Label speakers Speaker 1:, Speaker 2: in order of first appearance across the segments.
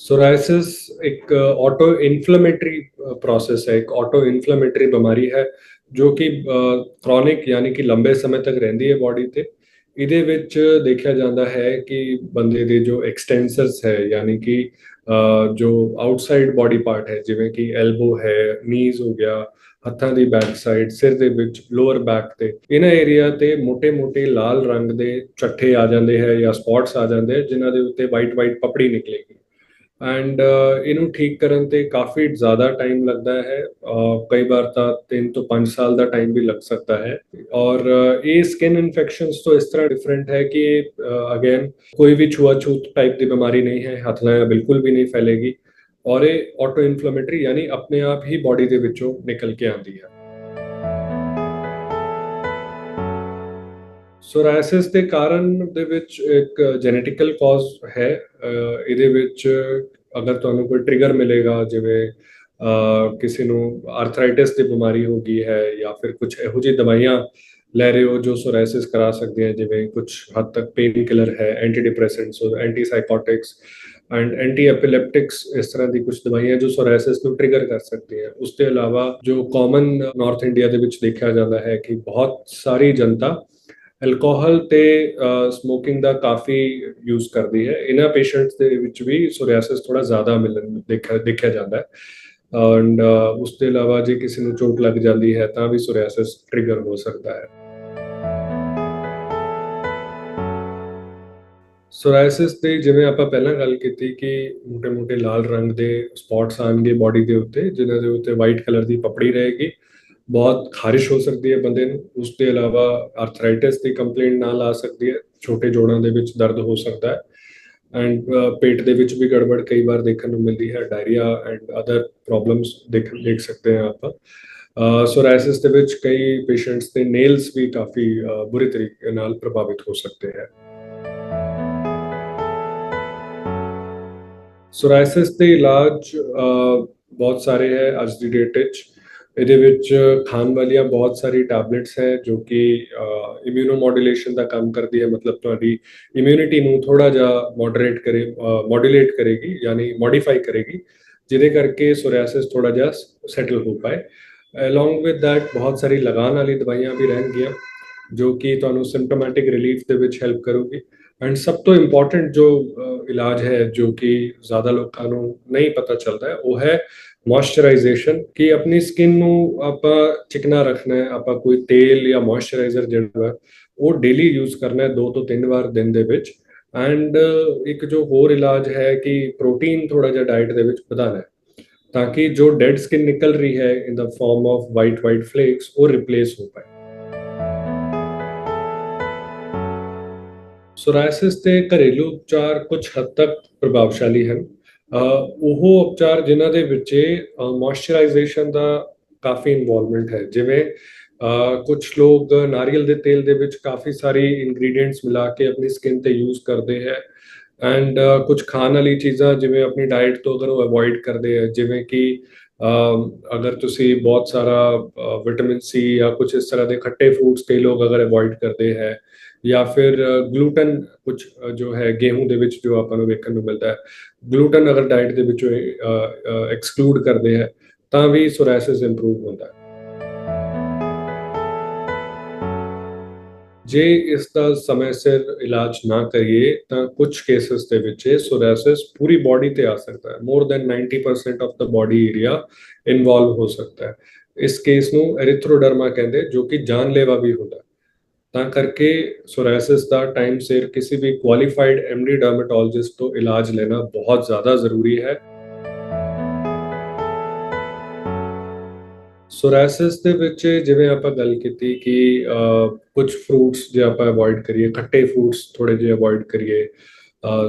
Speaker 1: Psoriasis ਇੱਕ auto inflammatory process ਹੈ ਇੱਕ ਆਟੋ ਇਨਫਲੇਮੇਟਰੀ ਬਿਮਾਰੀ ਹੈ ਜੋ ਕਿ ਕ੍ਰੋਨਿਕ ਯਾਨੀ ਕਿ ਲੰਬੇ ਸਮੇਂ ਤੱਕ ਰਹਿੰਦੀ ਹੈ ਬਾਡੀ ਤੇ ਇਹਦੇ ਵਿੱਚ ਦੇਖਿਆ ਜਾਂਦਾ ਹੈ ਕਿ ਬੰਦੇ ਦੇ ਜੋ ਐਕਸਟੈਂਸਰਸ ਹੈ ਯਾਨੀ ਕਿ ਜੋ ਆਊਟਸਾਈਡ ਬਾਡੀ ਪਾਰਟ ਹੈ ਜਿਵੇਂ ਕਿ ਐਲਬੋ ਹੈ ਨੀਜ਼ ਹੋ ਗਿਆ ਹੱਥਾਂ ਦੀ ਬੈਕ ਸਾਈਡ ਸਿਰ ਦੇ ਵਿੱਚ ਲੋਅਰ ਬੈਕ ਤੇ ਇਹਨਾਂ ਏਰੀਆ ਤੇ ਮੋٹے-ਮੋٹے ਲਾਲ ਰੰਗ ਦੇ ਚੱਠੇ ਆ ਜਾਂਦੇ ਹੈ ਜਾਂ ਸਪੌਟਸ ਆ ਜਾਂਦੇ ਜਿਨ੍ਹਾਂ ਦੇ ਉੱਤੇ ਵਾਈਟ ਵਾਈਟ ਪਪੜੀ ਨਿਕਲੇਗੀ ਐਂਡ uh, ਇਹਨੂੰ ਠੀਕ ਕਰਨ ਤੇ ਕਾਫੀ ਜ਼ਿਆਦਾ ਟਾਈਮ ਲੱਗਦਾ ਹੈ। uh, ਕਈ ਵਾਰ ਤਾਂ 3 ਤੋਂ 5 ਸਾਲ ਦਾ ਟਾਈਮ ਵੀ ਲੱਗ ਸਕਦਾ ਹੈ। ਔਰ uh, ਇਹ ਸਕਿਨ ਇਨਫੈਕਸ਼ਨਸ ਤੋਂ ਇਸ ਤਰ੍ਹਾਂ ਡਿਫਰੈਂਟ ਹੈ ਕਿ ਅਗੇਨ ਕੋਈ ਵੀ ਛੂਆ-ਛੂਤ ਟਾਈਪ ਦੀ ਬਿਮਾਰੀ ਨਹੀਂ ਹੈ। ਹੱਥ ਨਾਲ ਬਿਲਕੁਲ ਵੀ ਨਹੀਂ ਫੈਲੇਗੀ। ਔਰ ਇਹ ਆਟੋ ਇਨਫਲੇਮੇਟਰੀ ਯਾਨੀ ਆਪਣੇ ਆਪ ਹੀ ਬਾਡੀ ਦੇ ਵਿੱਚੋਂ ਨਿਕਲ ਕੇ ਆਉਂਦੀ ਹੈ। ਸੋਰਾਇਸਿਸ ਦੇ ਕਾਰਨ ਦੇ ਵਿੱਚ ਇੱਕ ਜੈਨੇਟਿਕਲ ਕਾਜ਼ ਹੈ ਇਹਦੇ ਵਿੱਚ ਅਗਰ ਤੁਹਾਨੂੰ ਕੋਈ ਟ੍ਰਿਗਰ ਮਿਲੇਗਾ, ਜਿਵੇਂ ਕਿਸੇ ਨੂੰ ਆਰਥਰਾਈਟਿਸ ਦੀ ਬਿਮਾਰੀ ਹੋ ਗਈ ਹੈ ਜਾਂ ਫਿਰ ਕੁਝ ਇਹੋ ਜਿਹੀ ਦਵਾਈਆਂ ਲੈ ਰਹੇ ਹੋ ਜੋ ਸੋਰਾਇਸਿਸ ਕਰਾ ਸਕਦੇ ਹੈ, ਜਿਵੇਂ ਕੁਝ ਹੱਦ ਤੱਕ ਪੇਨ ਕਿਲਰ ਹੈ ਐਂਟੀ ਡਿਪਰੈਸੈਂਟਸ ਔਰ anti psychotics and anti epileptics ਇਸ ਤਰ੍ਹਾਂ ਦੀ ਕੁਝ ਦਵਾਈਆਂ ਜੋ ਸੋਰਾਇਸਿਸ ਨੂੰ ਟ੍ਰਿਗਰ ਕਰ ਸਕਦੀਆਂ ਹੈ। ਉਸ ਤੋਂ ਇਲਾਵਾ ਜੋ ਕਾਮਨ ਨਾਰਥ ਇੰਡੀਆ ਦੇ ਵਿੱਚ ਦੇਖਿਆ ਜਾਂਦਾ ਹੈ ਕਿ ਬਹੁਤ ਸਾਰੀ ਜਨਤਾ ਐਲਕੋਹਲ ਤੇ ਸਮੋਕਿੰਗ ਦਾ ਕਾਫੀ ਯੂਜ਼ ਕਰਦੀ ਹੈ। ਇਹਨਾਂ ਪੇਸ਼ੈਂਟਸ ਦੇ ਵਿੱਚ ਵੀ ਸੋਰਿਆਸਿਸ ਥੋੜਾ ਜ਼ਿਆਦਾ ਮਿਲਣ, ਦੇਖਿਆ ਦੇਖਿਆ ਜਾਂਦਾ ਹੈ। ਐਂਡ ਉਸ ਤੋਂ ਇਲਾਵਾ ਜੇ ਕਿਸੇ ਨੂੰ ਚੋਟ ਲੱਗ ਜਾਂਦੀ ਹੈ ਤਾਂ ਵੀ ਸੋਰਿਆਸਿਸ ਟ੍ਰਿਗਰ ਹੋ ਸਕਦਾ ਹੈ। ਸੋਰਾਇਸਿਸ ਤੇ ਜਿਵੇਂ ਆਪਾਂ ਪਹਿਲਾਂ ਗੱਲ ਕੀਤੀ ਕਿ ਮੋٹے-ਮੋٹے ਲਾਲ ਰੰਗ ਦੇ ਸਪੌਟਸ ਆਣਗੇ ਬਾਡੀ ਦੇ ਉੱਤੇ, ਜਿਨ੍ਹਾਂ ਦੇ ਉੱਤੇ ਵਾਈਟ ਕਲਰ ਦੀ ਪਪੜੀ ਰਹੇਗੀ। ਬਹੁਤ ਖਾਰਿਸ਼ ਹੋ ਸਕਦੀ ਹੈ ਬੰਦੇ ਨੂੰ। ਉਸ ਤੋਂ ਇਲਾਵਾ ਆਰਥਰਾਈਟਿਸ ਦੀ ਕੰਪਲੇਂਟ ਨਾਲ ਆ ਸਕਦੀ ਹੈ। ਛੋਟੇ ਜੋੜਾਂ ਦੇ ਵਿੱਚ ਦਰਦ ਹੋ ਸਕਦਾ ਹੈ। ਐਂਡ ਪੇਟ ਦੇ ਵਿੱਚ ਵੀ ਗੜਬੜ ਕਈ ਵਾਰ ਦੇਖਣ ਨੂੰ ਮਿਲਦੀ ਹੈ। ਡਾਇਰੀਆ ਐਂਡ ਅਦਰ ਪ੍ਰੋਬਲਮਸ ਦੇਖ ਦੇਖ ਸਕਦੇ ਹਾਂ ਆਪਾਂ। ਸੋਰਾਇਸਿਸ ਦੇ ਵਿੱਚ ਕਈ ਪੇਸ਼ੈਂਟਸ ਦੇ ਨੇਲਸ ਵੀ ਕਾਫੀ ਬੁਰੇ ਤਰੀਕੇ ਨਾਲ ਪ੍ਰਭਾਵਿਤ ਹੋ ਸਕਦੇ ਹੈ। ਸੋਰਾਇਸਿਸ ਦੇ ਇਲਾਜ ਬਹੁਤ ਸਾਰੇ ਹੈ ਅੱਜ ਦੀ ਡੇਟ ਵਿੱਚ। ਇਹਦੇ ਵਿੱਚ ਖਾਣ ਵਾਲੀਆਂ ਬਹੁਤ ਸਾਰੀ ਟੈਬਲੇਟਸ ਹੈ, ਜੋ ਕਿ ਇਮਿਊਨੋ ਮੋਡੂਲੇਸ਼ਨ ਦਾ ਕੰਮ ਕਰਦੀ ਹੈ। ਮਤਲਬ ਤੁਹਾਡੀ ਇਮਿਊਨਿਟੀ ਨੂੰ ਥੋੜਾ ਜਿਹਾ ਮੋਡਰੇਟ ਕਰੇ ਮੋਡੂਲੇਟ ਕਰੇਗੀ, ਯਾਨੀ ਮੋਡੀਫਾਈ ਕਰੇਗੀ, ਜਿਹਦੇ ਕਰਕੇ ਸੋਰਿਆਸਿਸ ਥੋੜਾ ਜਿਹਾ ਸੈਟਲ ਹੋ ਪਾਏ। ਅਲੋਂਗ ਵਿਦ ਥੈਟ ਬਹੁਤ ਸਾਰੀ ਲਗਾਉਣ ਵਾਲੀ ਦਵਾਈਆਂ ਵੀ ਰਹਿਣਗੀਆਂ, ਜੋ ਕਿ ਤੁਹਾਨੂੰ ਸਿੰਪਟੋਮੈਟਿਕ ਰਿਲੀਫ ਦੇ ਵਿੱਚ ਹੈਲਪ ਕਰੂਗੀ। ਐਂਡ ਸਭ ਤੋਂ ਇੰਪੋਰਟੈਂਟ ਜੋ ਇਲਾਜ ਹੈ ਜੋ ਕਿ ਜ਼ਿਆਦਾ ਲੋਕਾਂ ਨੂੰ ਨਹੀਂ ਪਤਾ ਚੱਲਦਾ ਹੈ ਉਹ ਹੈ ਮੋਇਸਚਰਾਈਜੇਸ਼ਨ ਕਿ ਆਪਣੀ ਸਕਿਨ ਨੂੰ ਆਪਾਂ ਚਿਕਨਾ ਰੱਖਣਾ ਹੈ ਆਪਾਂ ਕੋਈ ਤੇਲ ਜਾਂ ਮੋਇਸਚਰਾਈਜ਼ਰ ਜਿਹੜਾ ਹੈ, ਉਹ ਡੇਲੀ ਯੂਜ਼ ਕਰਨਾ ਹੈ ਦੋ ਤੋਂ ਤਿੰਨ ਵਾਰ ਦਿਨ ਦੇ ਵਿੱਚ ਐਂਡ ਇੱਕ ਜੋ ਹੋਰ ਇਲਾਜ ਹੈ ਕਿ ਪ੍ਰੋਟੀਨ ਥੋੜਾ ਜਿਹਾ ਡਾਈਟ ਦੇ ਵਿੱਚ ਵਧਾਉਣਾ ਹੈ ਤਾਂ ਕਿ ਜੋ ਡੈਡ ਸਕਿਨ ਨਿਕਲ ਰਹੀ ਹੈ in the form of white white flakes ਉਹ ਰਿਪਲੇਸ ਹੋ ਪਾਏ ਸੋਰਾਇਸਿਸ ਤੇ ਘਰੇਲੂ ਉਪਚਾਰ ਕੁਝ ਹੱਦ ਤੱਕ ਪ੍ਰਭਾਵਸ਼ਾਲੀ ਹਨ। ਉਹ ਉਪਚਾਰ ਜਿਨ੍ਹਾਂ ਦੇ ਵਿੱਚ ਮੋਇਸਚਰਾਈਜੇਸ਼ਨ ਦਾ ਕਾਫੀ ਇਨਵੋਲਵਮੈਂਟ ਹੈ। ਜਿਵੇਂ ਕੁਝ ਲੋਕ ਨਾਰੀਅਲ ਦੇ ਤੇਲ ਦੇ ਵਿੱਚ ਕਾਫੀ ਸਾਰੀ ਇਨਗਰੀਡੀਐਂਟਸ ਮਿਲਾ ਕੇ ਆਪਣੀ ਸਕਿਨ ਤੇ ਯੂਜ਼ ਕਰਦੇ ਹੈ। ਐਂਡ ਕੁਝ ਖਾਣ ਵਾਲੀ ਚੀਜ਼ਾਂ ਜਿਵੇਂ ਆਪਣੀ ਡਾਈਟ ਤੋਂ ਅਗਰ ਉਹ ਅਵੋਇਡ ਕਰਦੇ ਹੈ, ਜਿਵੇਂ ਕਿ ਅਗਰ ਤੁਸੀਂ ਬਹੁਤ ਸਾਰਾ ਵਿਟਾਮਿਨ ਸੀ ਜਾਂ ਕੁਝ ਇਸ ਤਰ੍ਹਾਂ ਦੇ ਖੱਟੇ ਫੂਡਸ ਕਈ ਲੋਕ ਅਗਰ ਅਵੋਇਡ ਕਰਦੇ ਹੈ ਜਾਂ ਫਿਰ ਗਲੂਟਨ ਕੁਝ ਜੋ ਹੈ ਗੇਹੂੰ ਦੇ ਵਿੱਚ ਜੋ ਆਪਾਂ ਨੂੰ ਵੇਖਣ ਨੂੰ ਮਿਲਦਾ ਹੈ ਗਲੂਟਨ ਅਗਰ ਡਾਈਟ ਦੇ ਵਿੱਚੋਂ ਐਕਸਕਲੂਡ ਕਰਦੇ ਹੈ ਤਾਂ ਵੀ ਸੋਰਾਇਸਿਸ ਇੰਪਰੂਵ ਹੁੰਦਾ ਹੈ ਜੇ ਇਸ ਦਾ ਸਮੇਂ ਸਿਰ ਇਲਾਜ ਨਾ ਕਰੀਏ, ਤਾਂ ਕੁਝ ਕੇਸਸ ਦੇ ਵਿੱਚ ਇਹ ਪੂਰੀ ਬਾਡੀ ਤੇ ਆ ਸਕਦਾ ਹੈ। More than 90% of the body area involve ਹੋ ਸਕਦਾ ਹੈ। ਇਸ ਕੇਸ ਨੂੰ ਐਰੀਥਰੋਡਰਮਾ ਕਹਿੰਦੇ, ਜੋ ਕਿ ਜਾਨਲੇਵਾ ਵੀ ਹੁੰਦਾ ਤਾਂ ਕਰਕੇ ਸੋਰਾਇਸਿਸ ਦਾ ਟਾਈਮ ਸਿਰ ਕਿਸੇ ਵੀ ਕੁਆਲੀਫਾਈਡ ਐਮਡੀ ਡਰਮੇਟੋਲੋਜਿਸਟ ਤੋਂ ਇਲਾਜ ਲੈਣਾ ਬਹੁਤ ਜ਼ਿਆਦਾ ਜ਼ਰੂਰੀ ਹੈ। ਸੋਰਾਇਸਿਸ ਦੇ ਵਿੱਚ ਜਿਵੇਂ ਆਪਾਂ ਗੱਲ ਕੀਤੀ ਕਿ ਕੁਝ ਫਰੂਟਸ ਜੇ ਆਪਾਂ ਅਵੋਇਡ ਕਰੀਏ, ਖੱਟੇ ਫਰੂਟਸ ਥੋੜੇ ਜਿਹੇ ਅਵੋਇਡ ਕਰੀਏ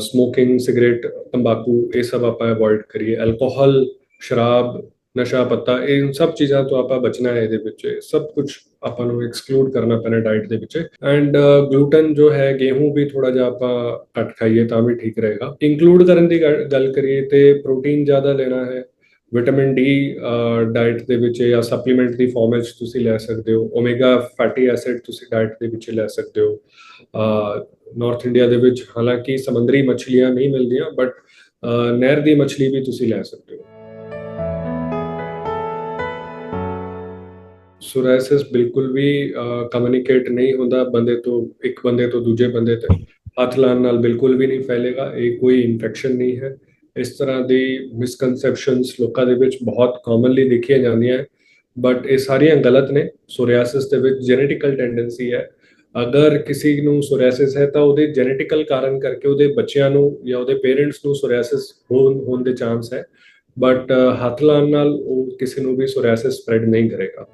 Speaker 1: ਸਮੋਕਿੰਗ ਸਿਗਰਟ ਤੰਬਾਕੂ, ਇਹ ਸਭ ਆਪਾਂ ਅਵੋਇਡ ਕਰੀਏ ਐਲਕੋਹਲ ਸ਼ਰਾਬ, ਨਸ਼ਾ, ਪੱਤਾ, ਇਹ ਸਭ ਚੀਜ਼ਾਂ ਤੋਂ ਆਪਾਂ ਬਚਣਾ ਹੈ ਇਹਦੇ ਵਿੱਚ, ਸਭ ਕੁਝ ਆਪਾਂ ਨੂੰ ਐਕਸਕਲੂਡ ਕਰਨਾ ਪੈਣਾ ਡਾਈਟ ਦੇ ਵਿੱਚ ਐਂਡ ਗਲੂਟਨ ਜੋ ਹੈ, ਗੇਹੂੰ ਵੀ ਥੋੜਾ ਜਿਹਾ ਆਪਾਂ ਘੱਟ ਖਾਈਏ ਤਾਂ ਵੀ ਠੀਕ ਰਹੇਗਾ। ਇਨਕਲੂਡ ਕਰਨ ਦੀ ਗੱਲ ਗੱਲ ਕਰੀਏ ਤੇ ਪ੍ਰੋਟੀਨ ਜ਼ਿਆਦਾ ਲੈਣਾ ਹੈ ਵਿਟਾਮਿਨ ਡੀ ਡਾਈਟ ਦੇ ਵਿੱਚ ਜਾਂ ਸਪਲੀਮੈਂਟ ਦੀ ਫਾਰਮ ਵਿੱਚ ਤੁਸੀਂ ਲੈ ਸਕਦੇ ਹੋ। ਓਮੇਗਾ ਫੈਟੀ ਐਸਿਡ ਤੁਸੀਂ ਡਾਈਟ ਦੇ ਵਿੱਚ ਲੈ ਸਕਦੇ ਹੋ। ਨਾਰਥ ਇੰਡੀਆ ਦੇ ਵਿੱਚ ਹਾਲਾਂਕਿ ਸਮੁੰਦਰੀ ਮੱਛਲੀਆਂ ਨਹੀਂ ਮਿਲਦੀਆਂ ਬਟ ਨਹਿਰ ਦੀ ਮੱਛਲੀ ਵੀ ਤੁਸੀਂ ਲੈ ਸਕਦੇ ਹੋ। ਸੋਰਾਇਸਿਸ ਬਿਲਕੁਲ ਵੀ ਕਮਿਊਨੀਕੇਟ ਨਹੀਂ ਹੁੰਦਾ ਬੰਦੇ ਤੋਂ, ਇੱਕ ਬੰਦੇ ਤੋਂ ਦੂਜੇ ਬੰਦੇ ਤੇ ਹੱਥ ਲਾਉਣ ਨਾਲ ਬਿਲਕੁਲ ਵੀ ਨਹੀਂ ਫੈਲੇਗਾ, ਇਹ ਕੋਈ ਇਨਫੈਕਸ਼ਨ ਨਹੀਂ ਹੈ। ਇਸ ਤਰ੍ਹਾਂ ਦੀ ਮਿਸਕਨਸੈਪਸ਼ਨਸ ਲੋਕਾਂ ਦੇ ਵਿੱਚ ਬਹੁਤ ਕਾਮਨਲੀ ਦੇਖੀਆਂ ਜਾਂਦੀਆਂ ਹੈ ਬਟ ਇਹ ਸਾਰੀਆਂ ਗਲਤ ਨੇ ਸੋਰਿਆਸਿਸ ਦੇ ਵਿੱਚ ਜੈਨੇਟਿਕਲ ਟੈਂਡੈਂਸੀ ਹੈ। ਅਗਰ ਕਿਸੇ ਨੂੰ ਸੋਰਿਆਸਿਸ ਹੈ ਤਾਂ ਉਹਦੇ ਜੈਨੇਟਿਕਲ ਕਾਰਨ ਕਰਕੇ ਉਹਦੇ ਬੱਚਿਆਂ ਨੂੰ ਜਾਂ ਉਹਦੇ ਪੇਰੈਂਟਸ ਨੂੰ ਸੋਰਿਆਸਿਸ ਹੋਣ ਹੋਣ ਦੇ ਚਾਂਸ ਹੈ ਬਟ ਹੱਥ ਲਾਉਣ ਨਾਲ ਉਹ ਕਿਸੇ ਨੂੰ ਵੀ ਸੋਰਿਆਸਿਸ ਸਪਰੈਡ ਨਹੀਂ ਕਰੇਗਾ।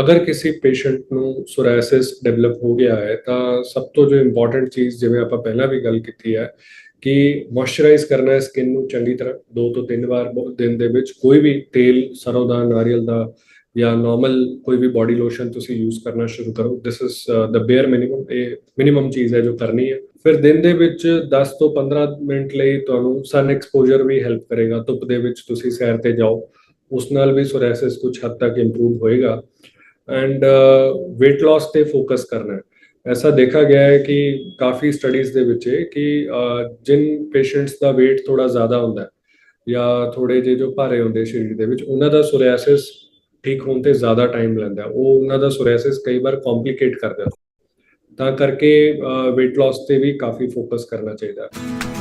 Speaker 1: ਅਗਰ ਕਿਸੇ ਪੇਸ਼ੈਂਟ ਨੂੰ ਸੋਰਾਇਸਿਸ ਡਿਵੈਲਪ ਹੋ ਗਿਆ ਹੈ, ਤਾਂ ਸਭ ਤੋਂ ਜੋ ਇੰਪੋਰਟੈਂਟ ਚੀਜ਼ ਜਿਵੇਂ ਆਪਾਂ ਪਹਿਲਾਂ ਵੀ ਗੱਲ ਕੀਤੀ ਹੈ, ਕਿ ਮੋਇਸਚਰਾਈਜ਼ ਕਰਨਾ ਹੈ ਸਕਿਨ ਨੂੰ ਚੰਗੀ ਤਰ੍ਹਾਂ, ਦੋ ਤੋਂ ਤਿੰਨ ਵਾਰ ਦਿਨ ਦੇ ਵਿੱਚ ਕੋਈ ਵੀ ਤੇਲ, ਸਰੋਂ ਦਾ, ਨਾਰੀਅਲ ਦਾ ਜਾਂ ਨਾਰਮਲ ਕੋਈ ਵੀ ਬਾਡੀ ਲੋਸ਼ਨ ਤੁਸੀਂ ਯੂਜ਼ ਕਰਨਾ ਸ਼ੁਰੂ ਕਰੋ। This is the bare minimum ਇਹ ਮਿਨੀਮਮ ਚੀਜ਼ ਹੈ ਜੋ ਕਰਨੀ ਹੈ। ਫਿਰ ਦਿਨ ਦੇ ਵਿੱਚ 10 ਤੋਂ 15 ਮਿੰਟ ਲਈ ਤੁਹਾਨੂੰ ਸਨ ਐਕਸਪੋਜ਼ਰ ਵੀ ਹੈਲਪ ਕਰੇਗਾ। ਧੁੱਪ ਦੇ ਵਿੱਚ ਤੁਸੀਂ ਸੈਰ ਤੇ ਜਾਓ। ਉਸ ਨਾਲ ਵੀ ਸੋਰੈਸਿਸ ਕੁਝ ਹੱਦ ਤੱਕ ਇੰਪਰੂਵ ਹੋਏਗਾ। ਐਂਡ uh, weight loss ਤੇ ਫੋਕਸ ਕਰਨਾ ਹੈ। ਐਸਾ ਦੇਖਾ ਗਿਆ ਹੈ ਕਿ ਕਾਫੀ ਸਟੱਡੀਜ਼ ਦੇ ਵਿੱਚ ਕਿ ਜਿਨ ਪੇਸ਼ੈਂਟਸ ਦਾ weight ਥੋੜਾ ਜ਼ਿਆਦਾ ਹੁੰਦਾ ਹੈ ਜਾਂ ਥੋੜੇ ਜਿਹੇ ਜੋ ਭਾਰੇ ਹੁੰਦੇ ਸਰੀਰ ਦੇ ਵਿੱਚ, ਉਹਨਾਂ ਦਾ ਸੋਰਿਆਸਿਸ ਠੀਕ ਹੋਣ ਤੇ ਜ਼ਿਆਦਾ ਟਾਈਮ ਲੈਂਦਾ ਉਹ ਉਹਨਾਂ ਦਾ ਸੋਰਿਆਸਿਸ ਕਈ ਵਾਰ ਕੰਪਲਿਕੇਟ ਕਰਦਾ ਤਾਂ ਕਰਕੇ weight loss ਤੇ ਵੀ ਕਾਫੀ ਫੋਕਸ ਕਰਨਾ ਚਾਹੀਦਾ ਹੈ।